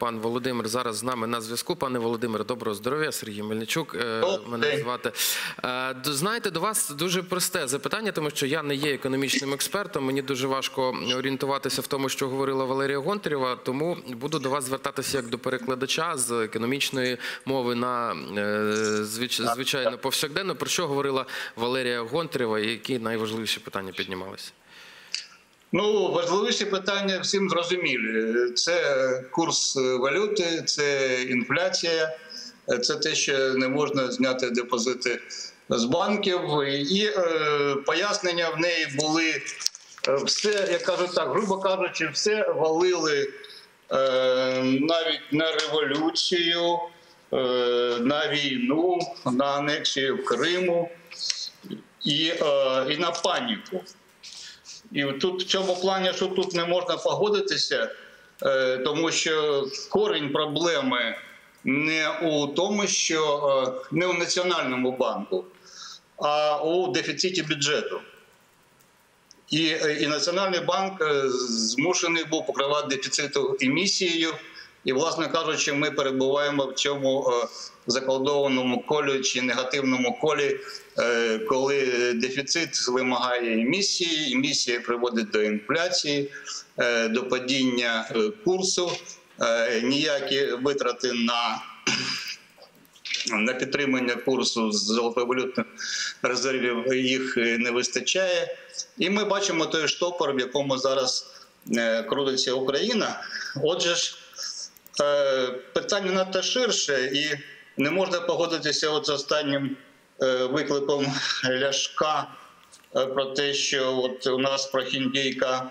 Пан Володимир зараз з нами на зв'язку. Пане Володимире, доброго здоров'я. Сергій Мельничук е, мене звати. Е, Знаєте, до вас дуже просте запитання, тому що я не є економічним експертом. Мені дуже важко орієнтуватися в тому, що говорила Валерія Гонтарєва. Тому буду до вас звертатися як до перекладача з економічної мови на е, звичайно повсякденно. Про що говорила Валерія Гонтарєва і які найважливіші питання піднімалися? Ну, важливіші питання всім зрозумілі. Це курс валюти, це інфляція, це те, що не можна зняти депозити з банків. І е, пояснення в неї були е, все, я кажу так, грубо кажучи, все валили е, навіть на революцію, е, на війну, на анексію Криму і, е, і на паніку. І тут в цьому плані, що тут не можна погодитися, е, тому що корінь проблеми не у тому, що е, не у Національному банку, а у дефіциті бюджету. І, е, і Національний банк змушений був покривати дефіцит емісією. І, власне кажучи, ми перебуваємо в цьому е, заколдованому колі чи негативному колі, е, коли дефіцит вимагає емісії, емісія приводить до інфляції, е, до падіння курсу, ніякі витрати на на підтримання курсу з золотовалютних резервів їх не вистачає. І ми бачимо той штопор, в якому зараз крутиться Україна. Отже ж, питання надто ширше, і не можна погодитися от з останнім е, викликом Ляшка е, про те, що от у нас прохіндійка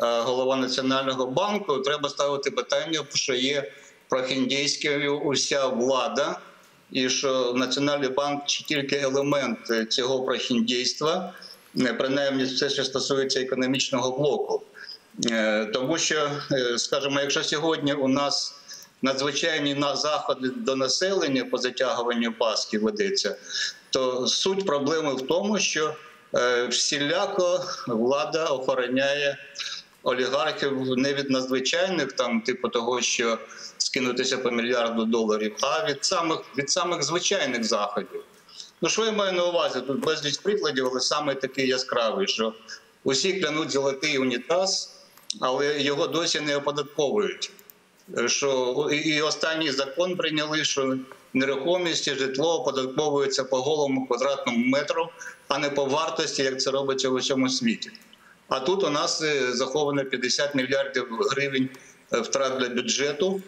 е, голова Національного банку. Треба ставити питання, що є прохіндійською уся влада, і що Національний банк чи тільки елемент е, цього прохіндійства, е, принаймні все, що стосується економічного блоку. Е, Тому що, е, скажімо, якщо сьогодні у нас надзвичайні заходи до населення по затягуванню паски ведеться, то суть проблеми в тому, що е, всіляко влада охороняє олігархів не від надзвичайних, там, типу того, що скинутися по мільярду доларів, а від самих від самих звичайних заходів. Ну, що я маю на увазі? Тут безліч прикладів, але саме такий яскравий, що усі клянуть золотий унітаз, але його досі не оподатковують. Що і останній закон прийняли, що нерухомість житло оподатковується по голому квадратному метру, а не по вартості, як це робиться в усьому світі. А тут у нас е, заховано 50 мільярдів гривень е, втрат для бюджету.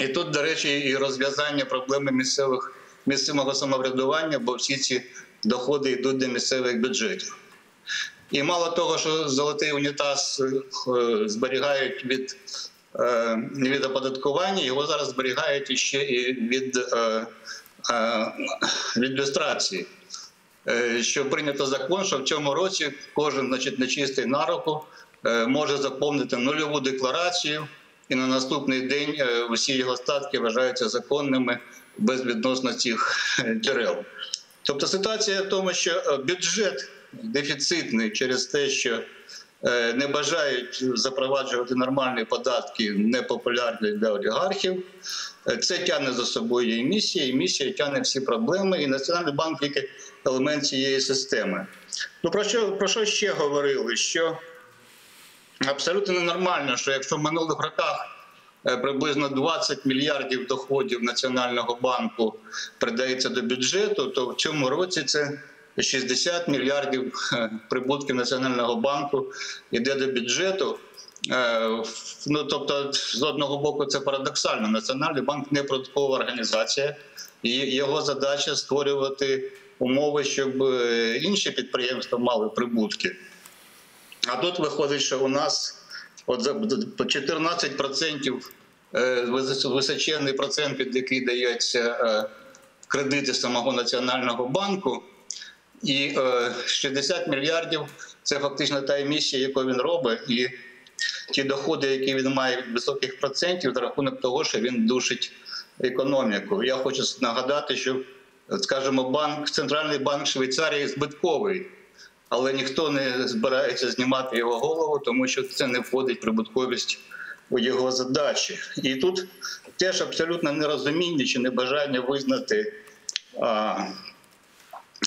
І тут, до речі, і розв'язання проблеми місцевих місцевого самоврядування, бо всі ці доходи йдуть до місцевих бюджетів. І мало того, що золотий унітаз е, зберігають від, від оподаткування, його зараз зберігають ще і від, е, е, від люстрації. Е, Що прийнято закон, що в цьому році кожен значить, нечистий на руку е, може заповнити нульову декларацію, і на наступний день е, усі його статки вважаються законними без відносно цих е, джерел. Тобто ситуація в тому, що е, бюджет дефіцитний через те, що е, не бажають запроваджувати нормальні податки, непопулярні для олігархів. Е, Це тягне за собою емісія, емісія тягне всі проблеми, і Національний банк тільки елемент цієї системи. Ну про що про що ще говорили? Що абсолютно ненормально, що якщо в минулих роках е, приблизно 20 мільярдів доходів Національного банку придається до бюджету, то в цьому році це 60 мільярдів е, прибутків Національного банку йде до бюджету. Е, Ну тобто, з одного боку, це парадоксально. Національний банк не податкова організація, і його задача створювати умови, щоб е, інші підприємства мали прибутки. А тут виходить, що у нас от 14% е, височенний процент, під який дається кредити самого Національного банку, і е, 60 мільярдів це фактично та емісія, яку він робить, і ті доходи, які він має від високих процентів, за рахунок того, що він душить економіку. Я хочу нагадати, що, скажімо, банк, центральний банк Швейцарії збитковий. Але ніхто не збирається знімати його голову, тому що це не входить в прибутковість у його задачі. І тут теж абсолютно нерозуміння чи небажання визнати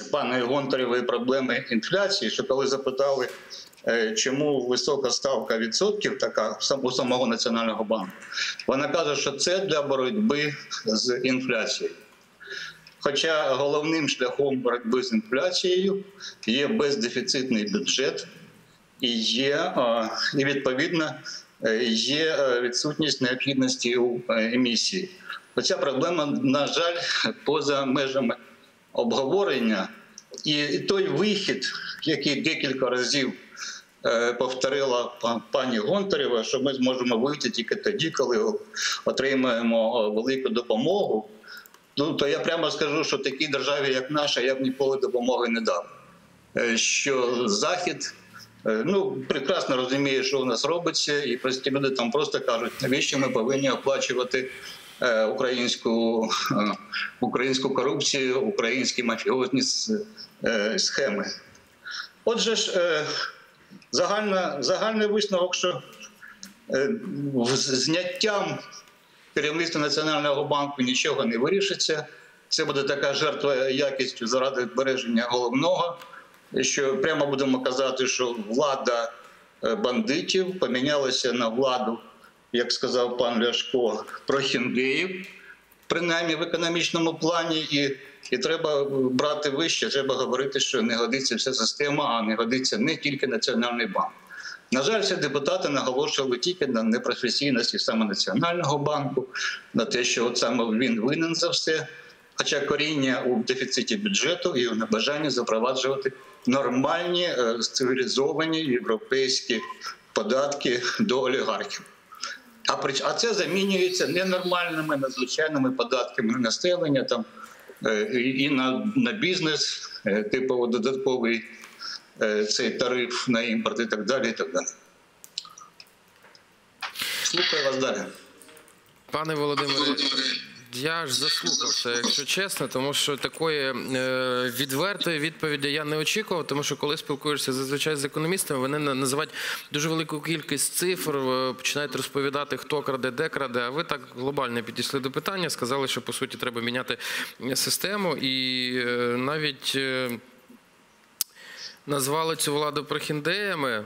а, пана Гонтарєвої проблеми інфляції, що коли запитали, е, чому висока ставка відсотків така у самого національного банку, вона каже, що це для боротьби з інфляцією. Хоча головним шляхом боротьби з інфляцією є бездефіцитний бюджет і є і відповідно е, є е, відсутність необхідності у емісії. Оця проблема, на жаль, поза межами обговорення, і той вихід, який декілька разів е, повторила пані Гонтарєва, що ми зможемо вийти тільки тоді, коли отримаємо е, велику допомогу. Ну то я прямо скажу, що такій державі, як наша, я б ніколи допомоги не дав. Е, Що захід ну прекрасно розуміє, що у нас робиться, і прості люди там просто кажуть, навіщо ми повинні оплачувати українську, е, українську корупцію, українські мафіозні е, схеми. Отже ж, е, загальна, загальний висновок, що е, зняттям керівництва Національного банку нічого не вирішиться. Це буде така жертва якістю заради збереження головного. Що прямо будемо казати, що влада е, бандитів помінялася на владу, як сказав пан Ляшко, прохіндеїв, принаймні в економічному плані, і, і треба брати вище, треба говорити, що не годиться вся система, а не годиться не тільки Національний банк. На жаль, всі депутати наголошували тільки на непрофесійності саме Національного банку, на те, що от саме він винен за все. Хоча коріння у дефіциті бюджету і у небажанні запроваджувати нормальні е, цивілізовані європейські податки до олігархів. А прич- а це замінюється ненормальними надзвичайними податками на населення там е, і на, на бізнес, типово типу додатковий е, цей тариф на імпорт і так далі. І так далі. Слухаю вас далі. Пане Володимире, я ж заслухався, якщо чесно, тому що такої е, відвертої відповіді я не очікував, тому що коли спілкуєшся зазвичай з економістами, вони на- називають дуже велику кількість цифр, е, починають розповідати, хто краде, де краде. А ви так глобально підійшли до питання, сказали, що по суті треба міняти систему, і е, навіть. Назвали цю владу прохіндеями.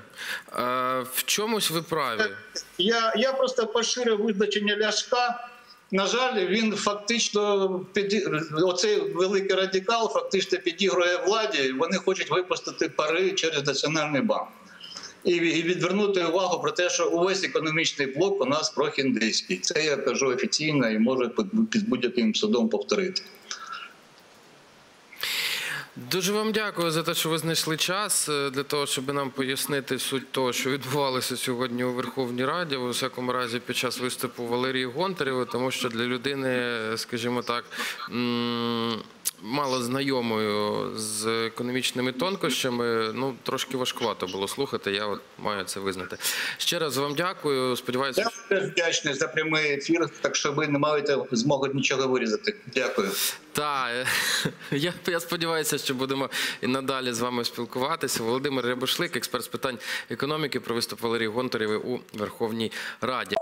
В чомусь ви праві. Я, я просто поширив визначення ляшка. На жаль, він фактично під оцей великий радикал фактично підігрує владі. Вони хочуть випустити пари через національний банк і, відвернути увагу про те, що увесь економічний блок у нас прохіндейський. Це я кажу офіційно і можу під будь-яким судом повторити. Дуже вам дякую за те, що ви знайшли час е, для того, щоб нам пояснити суть того, що відбувалося сьогодні у Верховній Раді, у всякому разі під час виступу Валерії Гонтарєвої, тому що для людини, скажімо так, мало знайомою з економічними тонкощами, ну трошки важкувато було слухати. Я от маю це визнати. Ще раз вам дякую. Сподіваюся, Я вдячний за прямий ефір, так що ви не маєте змоги нічого вирізати. Дякую. Так, я, я сподіваюся, що будемо і надалі з вами спілкуватися. Володимир Рябошлик, експерт з питань економіки, про Валерій Гонтарєвий у Верховній Раді.